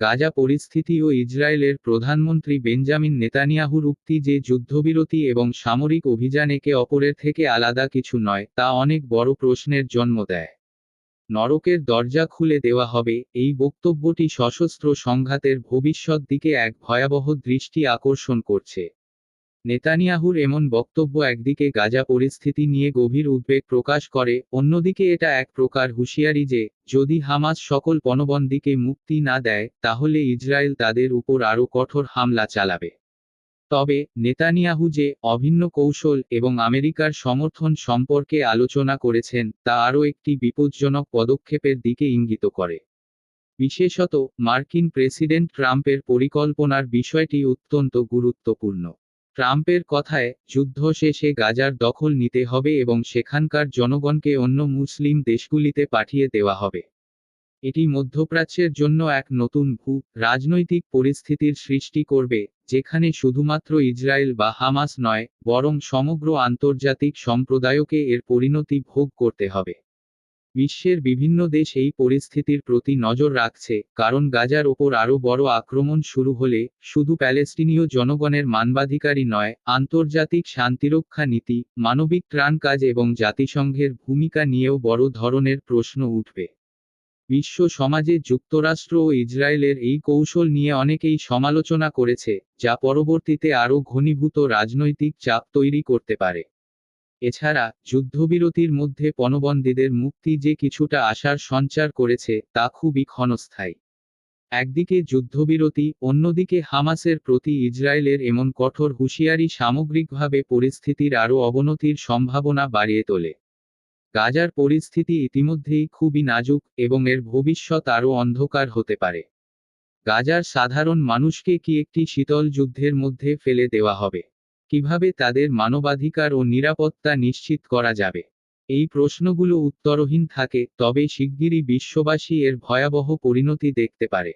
গাজা পরিস্থিতি ও ইসরায়েলের প্রধানমন্ত্রী বেঞ্জামিন নেতানিয়াহুর উক্তি যে যুদ্ধবিরতি এবং সামরিক অভিযান একে অপরের থেকে আলাদা কিছু নয়, তা অনেক বড় প্রশ্নের জন্ম দেয়। নরকের দরজা খুলে দেওয়া হবে, এই বক্তব্যটি সশস্ত্র সংঘাতের ভবিষ্যৎ দিকে এক ভয়াবহ দৃষ্টি আকর্ষণ করছে। নেতানিয়াহুর এমন বক্তব্য একদিকে গাজা পরিস্থিতি নিয়ে গভীর উদ্বেগ প্রকাশ করে, অন্যদিকে এটা এক প্রকার হুঁশিয়ারি যে, যদি হামাস সকল পণবন্দীকে মুক্তি না দেয়, তাহলে ইসরায়েল তাদের উপর আরও কঠোর হামলা চালাবে। তবে, নেতানিয়াহু যে, অভিন্ন কৌশল এবং আমেরিকার সমর্থন সম্পর্কে আলোচনা করেছেন, তা আরও একটি বিপজ্জনক পদক্ষেপের দিকে ইঙ্গিত করে। বিশেষত, মার্কিন প্রেসিডেন্ট ট্রাম্পের পরিকল্পনার বিষয়টি অত্যন্ত গুরুত্বপূর্ণ। ট্রাম্পের কথায়, যুদ্ধ শেষে গাজার দখল নিতে হবে এবং সেখানকার জনগণকে অন্য মুসলিম দেশগুলিতে পাঠিয়ে দেওয়া হবে। এটি মধ্যপ্রাচ্যের জন্য এক নতুন ভূ, রাজনৈতিক পরিস্থিতির সৃষ্টি করবে, যেখানে শুধুমাত্র ইসরায়েল বা হামাস নয়, বরং সমগ্র আন্তর্জাতিক সম্প্রদায়কে এর পরিণতি ভোগ করতে হবে। বিশ্বের বিভিন্ন দেশ এই পরিস্থিতির প্রতি নজর রাখছে, কারণ গাজার ওপর আরও বড় আক্রমণ শুরু হলে, শুধু প্যালেস্টিনীয় জনগণের মানবাধিকারই নয়, আন্তর্জাতিক শান্তিরক্ষা নীতি, মানবিক ত্রাণ কাজ এবং জাতিসংঘের ভূমিকা নিয়েও বড় ধরনের প্রশ্ন উঠবে। বিশ্ব সমাজে যুক্তরাষ্ট্র ও ইসরায়েলের এই কৌশল নিয়ে অনেকেই সমালোচনা করেছে, যা পরবর্তীতে আরও ঘনীভূত রাজনৈতিক চাপ তৈরি করতে পারে। এছাড়া, যুদ্ধবিরতির মধ্যে পণবন্দীদের মুক্তি যে কিছুটা আশার সঞ্চার করেছে, তা খুবই ক্ষণস্থায়ী। একদিকে যুদ্ধবিরতি, অন্যদিকে হামাসের প্রতি ইসরায়েলের এমন কঠোর হুঁশিয়ারি সামগ্রিকভাবে পরিস্থিতির আরও অবনতির সম্ভাবনা বাড়িয়ে তোলে। গাজার পরিস্থিতি ইতিমধ্যেই খুবই নাজুক এবং এর ভবিষ্যৎ আরও অন্ধকার হতে পারে। গাজার সাধারণ মানুষকে কি একটি শীতল যুদ্ধের মধ্যে ফেলে দেওয়া হবে? কীভাবে তাদের মানবাধিকার ও নিরাপত্তা নিশ্চিত করা যাবে? এই প্রশ্নগুলো উত্তরহীন থাকে, তবে শিগগিরই বিশ্ববাসী এর ভয়াবহ পরিণতি দেখতে পারে।